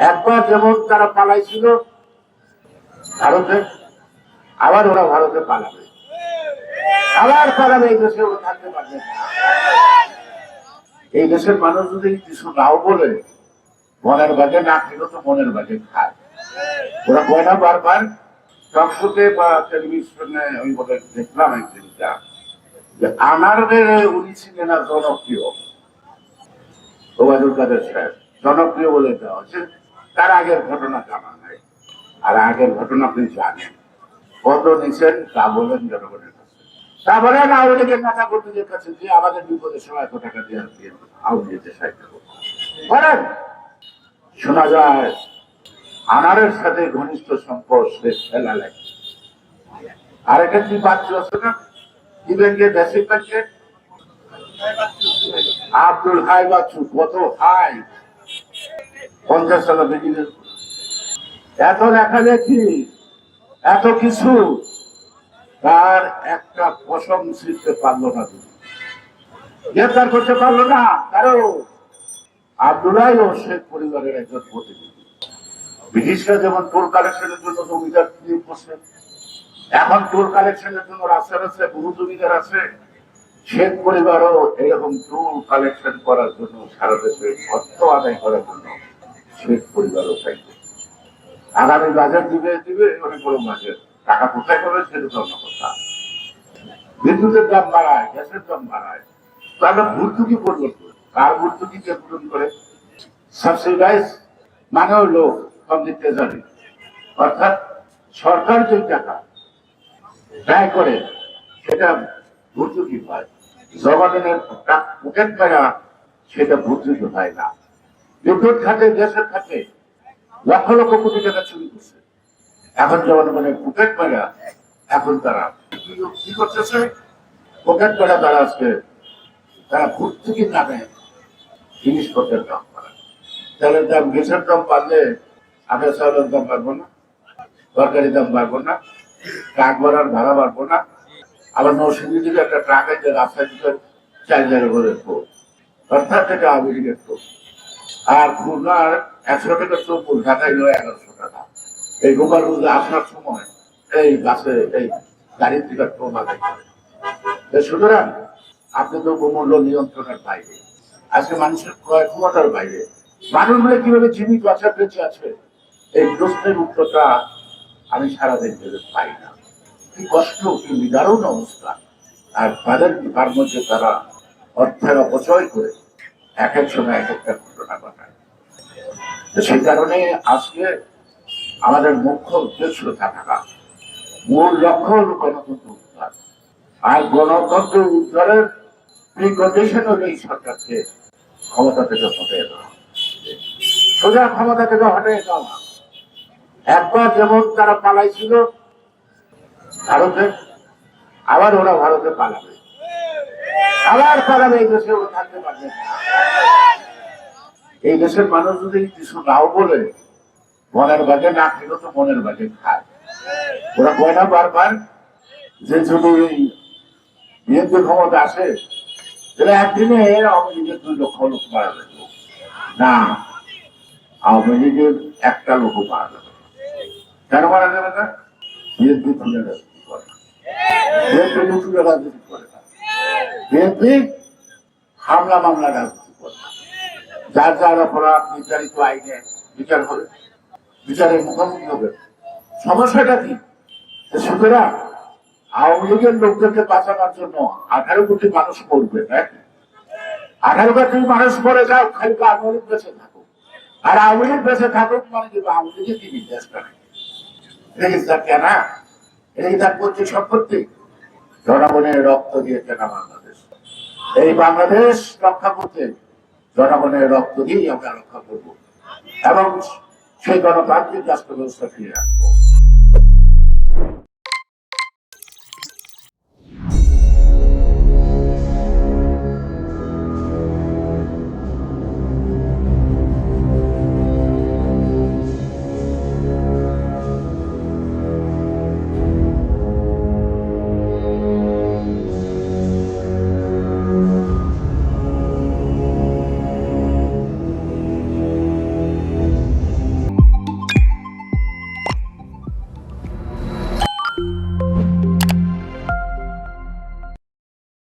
একবার যেমন তারা পালাইছিল, ভারতে, আবার ওরা ভারতে পালাবে। আবার পালাবে, এই দেশে ওরা থাকতে পারবে এই দেশের মানুষ যদি কিছু নাও বলে, মনের বাজে না খেলেও তো মনের বাজে খায়। ওরা কয় না বারবার সংসদে বা টেলিভিশনে, আমি বলে দেখলাম একদিনটা যে আনারদের উনি ছিলেন না জনপ্রিয়। ওবায়দুল কাদের সাহেব, জনপ্রিয় বলে দেওয়া হচ্ছে তার আগের ঘটনা জানা নাই। আর আগের ঘটনা আপনি জানেন। কত নিছেন তা বলেন জনগণের কাছে। তা বলেন আওয়ামী লীগের নেতা কর্মীদের কাছে যে আমাদের বিপদের সময় এত টাকা দিয়ে দিয়ে আওয়ামী লীগের করব। বলেন, শোনা যায়, আনারের সাথে ঘনিষ্ঠ সম্পর্ক ফেলা লাগে। আর এটা কি বাচ্চা আছে না? কি ব্যাংকে বেসিক ব্যাংকে আব্দুল হাই বাচ্চু, কত হাই? পঞ্চাশ টাকা বেরিয়ে এত দেখি এত কিছু, তার একটা পশম ছিঁড়তে পারল না গ্রেফতার করতে পারল না, কারণ আব্দুল্লাহ ও শেখ পরিবারের একজন প্রতিনিধি। ব্রিটিশরা যেমন টোল কালেকশনের জন্য জমিদার নিয়োগ করছে, এখন টোল কালেকশনের জন্য রাস্তার আছে বহু জমিদার আছে। শেখ পরিবারও এরকম টোল কালেকশন করার জন্য সারা দেশে অর্থ আদায় করার জন্য শেখ পরিবারও চাইবে আগামী বাজেট দিবে দিবে অনেক বড় বাজেট টাকা কোথায় পাবে সেটা তো অন্য কথা। বিদ্যুতের দাম বাড়ায়, গ্যাসের দাম বাড়ায়। তাহলে ভর্তুকি পূরণ করে। কার ভর্তুকি কে পূরণ করে? সাবসিডাইজ মানে হলো ফ্রম দি ট্রেজারি অর্থাৎ সরকার যে টাকা ব্যয় করে, সেটা ভর্তুকি পায় জনগণের পকেট মেরা সেটা ভর্তুকি হয় না। বিদ্যুৎ খাতে দেশের খাতে লক্ষ লক্ষ কোটি টাকা চুরি করছে। এখন যেমন মানে পকেট মেরা, এখন তারা কি- করতেছে? পকেট মেরা তারা আজকে, তারা ভর্তুকি নামে জিনিসপত্রের দাম বাড়ায়। তেলের দাম, গ্যাসের দাম বাড়লে আগে চাউলের দাম বাড়বো না, তরকারি দাম বাড়বো না, ট্রাক ভাড়ার ভাড়া বাড়বো না। আবার নৌসিংদী থেকে একটা ট্রাক আছে রাস্তায় দিকে চার জায়গা অর্থাৎ থেকে আমেরিকার আর খুলনার একশো টাকা চৌপুর ঢাকায় নয় এগারোশো টাকা এই গোপালগঞ্জে আসার সময় এই বাসে এই গাড়ির টিকিট বাধাই করে সুতরাং আপনি তো মূল্য নিয়ন্ত্রণের বাইরে। আজকে মানুষের ক্রয় ক্ষমতার বাইরে। মানুষগুলো কীভাবে জীবিত আছে, বেঁচে আছে? এই প্রশ্নের উত্তরটা আমি সারাদিন ধরে পাই না। কি কষ্ট, কি নিদারুণ অবস্থা। আর তাদের তার মধ্যে তারা অর্থের অপচয় করে এক এক সময় এক একটা ঘটনা ঘটায় সেই কারণে আজকে আমাদের মুখ্য উদ্দেশ্য থাকা। মূল লক্ষ্য হল গণতন্ত্র উদ্ধার। আর গণতন্ত্র উদ্ধারের প্রিকন্ডিশন হলো এই সরকারকে ক্ষমতা থেকে হটিয়ে দেওয়া সোজা ক্ষমতা থেকে হটিয়ে দেওয়া একবার যেমন তারা পালাইছিল, ভারতে, আবার ওরা ভারতে পালাবে। আবার পালাবে এই দেশে ওরা থাকতে পারবে এই দেশের মানুষ যদি কিছু নাও বলে, মনের বাজে না খেলেও তো মনের বাজে খায়। ওরা কয় না বারবার যে যদি বিএনপি ক্ষমতা আসে, তাহলে একদিনে আওয়ামী লীগের দুই লক্ষ লোক মারা যাবে। না, আওয়ামী লীগের একটা লোক মারা যাবে কেন মারা যাবে না? বিএনপি খুলে রাজনীতি করে বিএনপি লুটুরে রাজনীতি বিএনপি হামলা মামলা রাজনীতি করে যার যার অপরাধ নির্ধারিত আইনে বিচার হবে, বিচারের মুখোমুখি হবে। সমস্যাটা কি? সুতরাং আওয়ামী লীগের লোকদেরকে বাঁচানোর জন্য আঠারো কোটি মানুষ মরবে হ্যাঁ? আঠারো কোটি মানুষ মরে যাও, খালি আওয়ামী লীগ বেঁচে থাকুক। আর আওয়ামী লীগ বেঁচে থাকুক মানে কি? আওয়ামী লীগের কি নির্দেশ করে এটা তার কেনা এটা কি তার পৈতৃক সম্পত্তি? জনগণের রক্ত দিয়ে কেনা বাংলাদেশ এই বাংলাদেশ রক্ষা করতে জনগণের রক্ত দিয়েই আমরা রক্ষা করব। এবং সেই গণতান্ত্রিক রাষ্ট্র ব্যবস্থা ফিরে আনব।